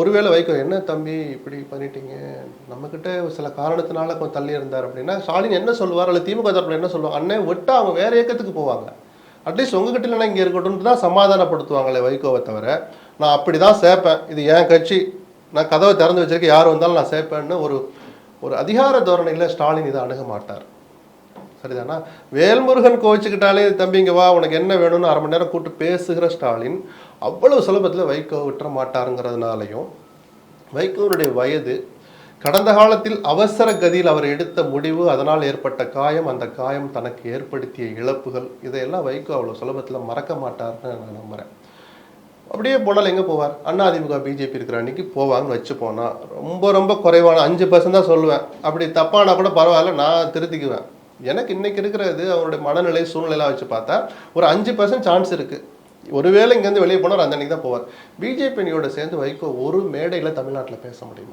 ஒருவேளை வைகோ என்ன தம்பி இப்படி பண்ணிட்டீங்க? நம்மக்கிட்ட சில காரணத்தினால கொஞ்சம் தள்ளி இருந்தார் அப்படின்னா ஸ்டாலின் என்ன சொல்லுவார்? அல்லது திமுக தரப்பில் என்ன சொல்லுவாங்க அண்ணன் விட்டு அவங்க வேற இயக்கத்துக்கு போவாங்க. அட்லீஸ்ட் உங்ககிட்ட இல்லைன்னா இங்கே இருக்கட்டும் தான் சமாதானப்படுத்துவாங்களே வைகோவை தவிர. நான் அப்படி தான் சேர்ப்பேன். இது என் கட்சி. நான் கதவை திறந்து வச்சிருக்கேன் யார் வந்தாலும் நான் சேர்ப்பேன்னு ஒரு ஒரு அதிகார தோரணையில் ஸ்டாலின் இதை அணுக மாட்டார். சரிதானா? வேல்முருகன் கோவிச்சுக்கிட்டாலே தம்பிங்க வா உனக்கு என்ன வேணும்னு அரை மணி நேரம் கூப்பிட்டு பேசுகிற ஸ்டாலின் அவ்வளவு சுலபத்தில் வைகோ விட்டுற மாட்டாருங்கிறதுனாலையும் வைகோனுடைய வயது கடந்த காலத்தில் அவசர கதியில் அவர் எடுத்த முடிவு அதனால் ஏற்பட்ட காயம் அந்த காயம் தனக்கு ஏற்படுத்திய இழப்புகள் இதையெல்லாம் வைகோ அவ்வளோ சுலபத்தில் மறக்க மாட்டார்னு நான் நம்புகிறேன் அப்படியே போனால் எங்கே போவார்? அண்ணா அதிமுக பிஜேபி இருக்கிற அன்னைக்கு போவாங்கன்னு வச்சு போனால் ரொம்ப ரொம்ப குறைவான அஞ்சு பர்சன்ட் தான் சொல்லுவேன். அப்படி தப்பானா கூட பரவாயில்ல நான் திருத்திக்குவேன். எனக்கு இன்னைக்கு இருக்கிறது அவருடைய மனநிலை சூழ்நிலைலாம் வச்சு பார்த்தா ஒரு அஞ்சு பர்சன்ட் சான்ஸ் இருக்குது ஒருவேளை இங்கேருந்து வெளியே போனார் அந்த அன்னைக்கு தான் போவார். பிஜேபியோட சேர்ந்து வைகோ ஒரு மேடையில் தமிழ்நாட்டில் பேச முடியுமா?